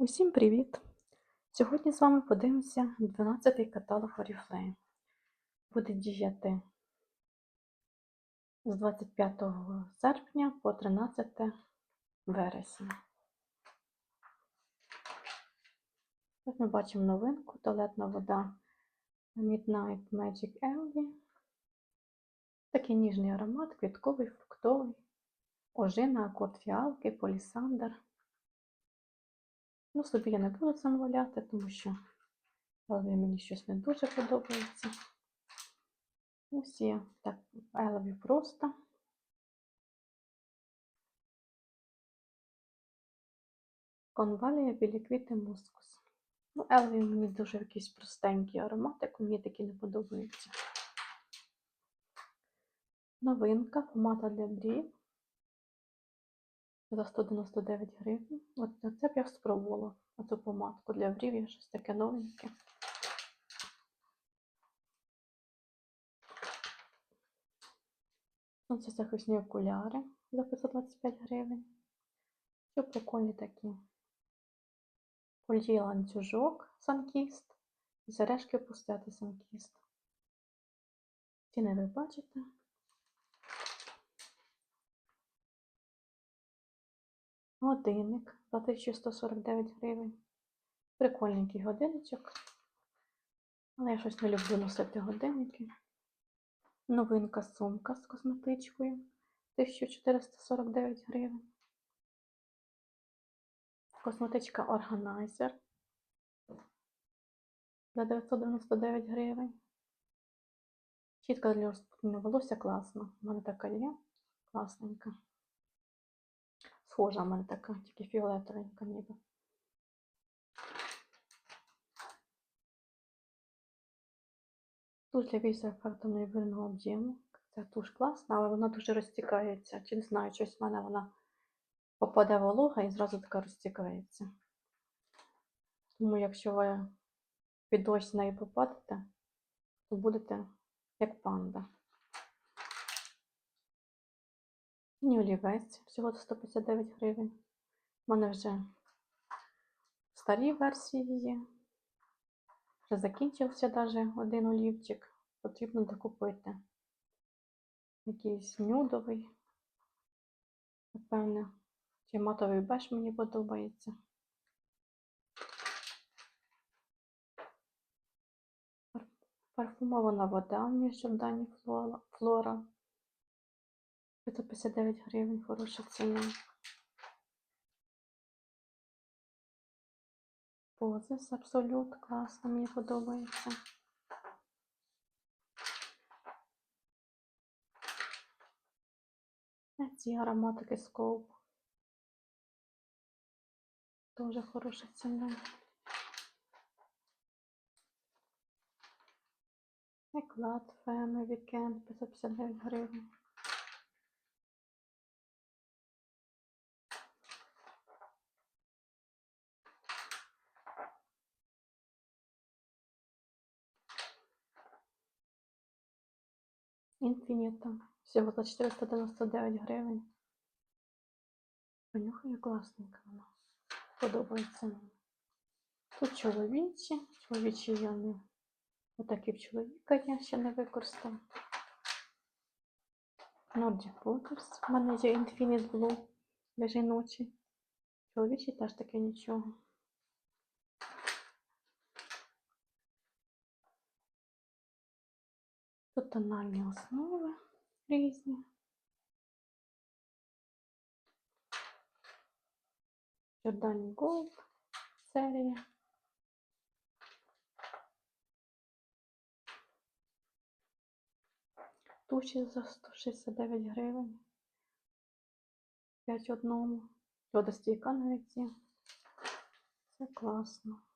Усім привіт! Сьогодні з вами подивимося 12-й каталог Oriflame. Буде діяти з 25 серпня по 13 вересня. Ось ми бачимо новинку туалетна вода Midnight Magic Ellie. Такий ніжний аромат, квітковий, фруктовий, ожина, акорд фіалки, полісандр. Ну, собі я не буду замовляти, тому що Елві мені щось не дуже подобається. Ось є так, Елві просто. Конвалія білі квіти мускус. Ну, Елві мені дуже якийсь простенький аромат, як мені такі не подобаються. Новинка, помада для брів за 199 гривень. От це б я спробувала оцю помадку для брів, є щось таке новеньке. Сонцезахисні окуляри за 525 гривень. Що прикольні такі. Кольє ланцюжок санкіст і сережки пустяти санкіст. Ціни ви бачите. Годинник за 1149 гривень. Прикольненький годинничок. Але я щось не люблю носити годинники. Новинка сумка з косметичкою 1449 гривень. Косметичка Organizer за 999 гривень. Щітка для розпутання волосся класна. У мене така є. Класненька. Схожа в мене така, тільки фіолетовенька ніби. Туш для вісу ефекту неймовірного об'єму. Ця туш класна, але вона дуже розтікається. Чи не знаю, щось в мене вона попаде волога і зразу така розтікається. Тому якщо ви під дощ з нею попадете, то будете як панда. Мені олівець всього 159 гривень. У мене вже старі версії є. Вже закінчився навіть один олівчик. Потрібно докупити. Якийсь нюдовий. Напевне, чи матовий беж мені подобається. Парфумована вода в Жордані Флора. 559 гривень, хороша ціна. Позис абсолют класно, мені подобається. Ці ароматики скоуп. Дуже хороша ціна. Еклад Феми Вікенд 559 гривень. Інфініта. Всього за 499 гривень. Понюхає класненька вона. Подобається мені. Тут чоловічі. Чоловічі я не. Отакі в чоловіка я ще не використав. Nordic Waters. У мене є Infinite Blue для жіночі. Чоловічі теж таке нічого. Тут тональні основи різні. Giordani Gold серія. Туші за 169 гривень. 5 одному. Водостійка навіть є. Це класно.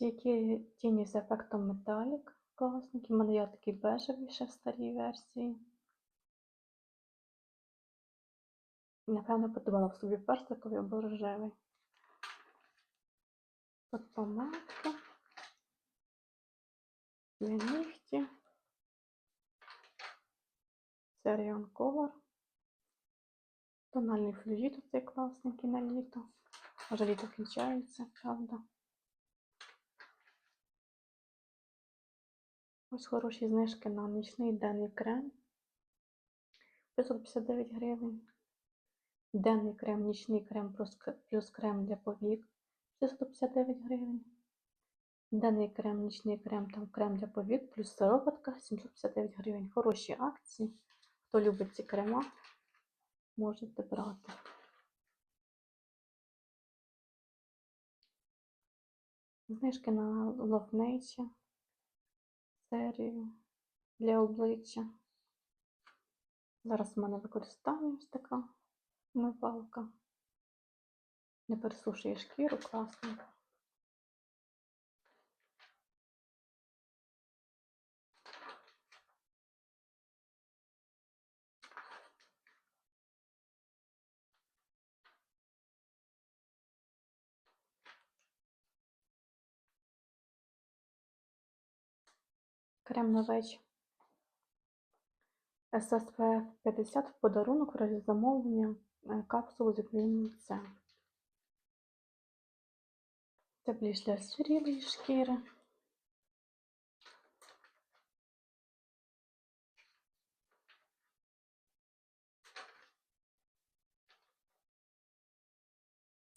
Тільки тіні з ефектом металік класненькі. У мене є такі бежеві ще в старій версії. Напевно, подобала в собі персиковий або рожевий. Тут помадка. Для нігті. Серіон Color. Тональний флюїд цей класненький на літо. Може літо кінчається, правда. Ось хороші знижки на нічний денний крем. 559 гривень. Денний крем, нічний крем плюс, крем для повік 459 гривень. Денний крем, нічний крем, там крем для повік плюс сироватка 759 гривень. Хороші акції. Хто любить ці крема, можете брати. Знижки на Love Nature серію для обличчя. Зараз в мене використання ось така мивалка. Не пересушує шкіру, класненько. Крем на вечір. SSPF 50 в подарунок в разі замовлення е, капсулу з вітаміном С. Більш для зрілої шкіри.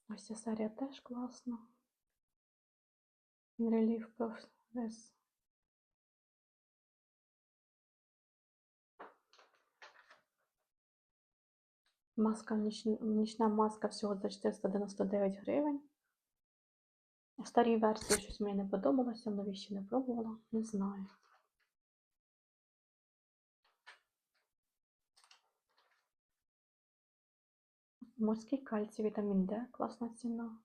Ось ця серія теж класна. Relief Progress. Маска, нічна маска всього за 499 гривень. В старій версії щось мені не подобалося, нові ще не пробувала, не знаю. Морський кальцій, вітамін Д, класна ціна.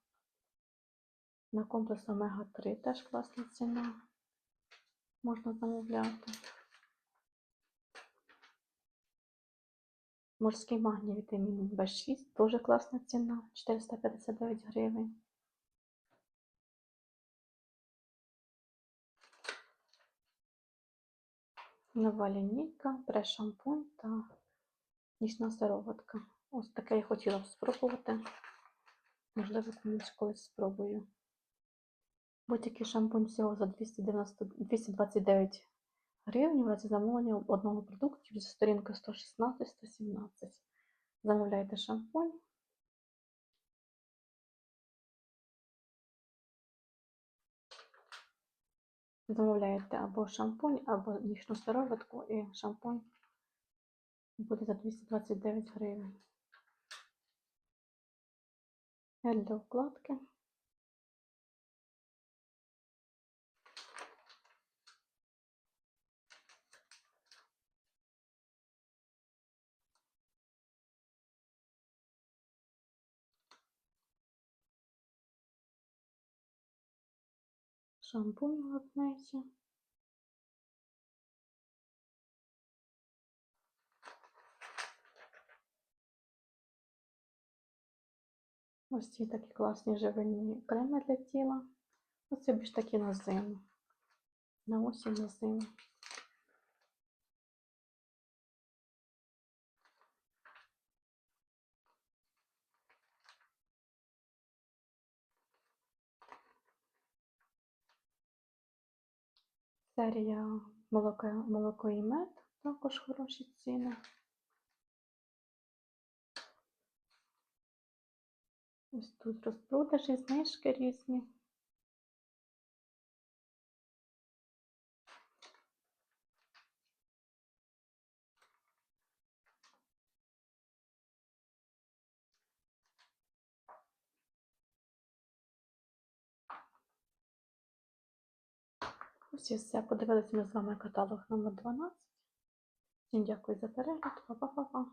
На комплекс омега-3 теж класна ціна. Можна замовляти. Морський магній вітамін В6, теж класна ціна, 459 гривень. Нова лінійка, прес-шампунь та нічна сироватка. Ось таке я хотіла б спробувати. Можливо, комусь колись спробую. Будь-який шампунь всього за 290, 229 гривень в разі замовлення одного продукту зі сторінки 116-117. Замовляйте шампунь. Замовляєте або шампунь, або нічну сироватку і шампунь буде за 229 гривень. Гель для укладки. Шампунь латнеті. Ось ці такі класні живильні креми для тіла. Оце більш такі на зиму. На осінь на зиму. Серія молоко, молоко і мед, також хороші ціни. Ось тут розпродажі, знижки різні. Ось і все. Подивилися ми з вами каталог номер 12. Всім дякую за перегляд. Па-па-па-па.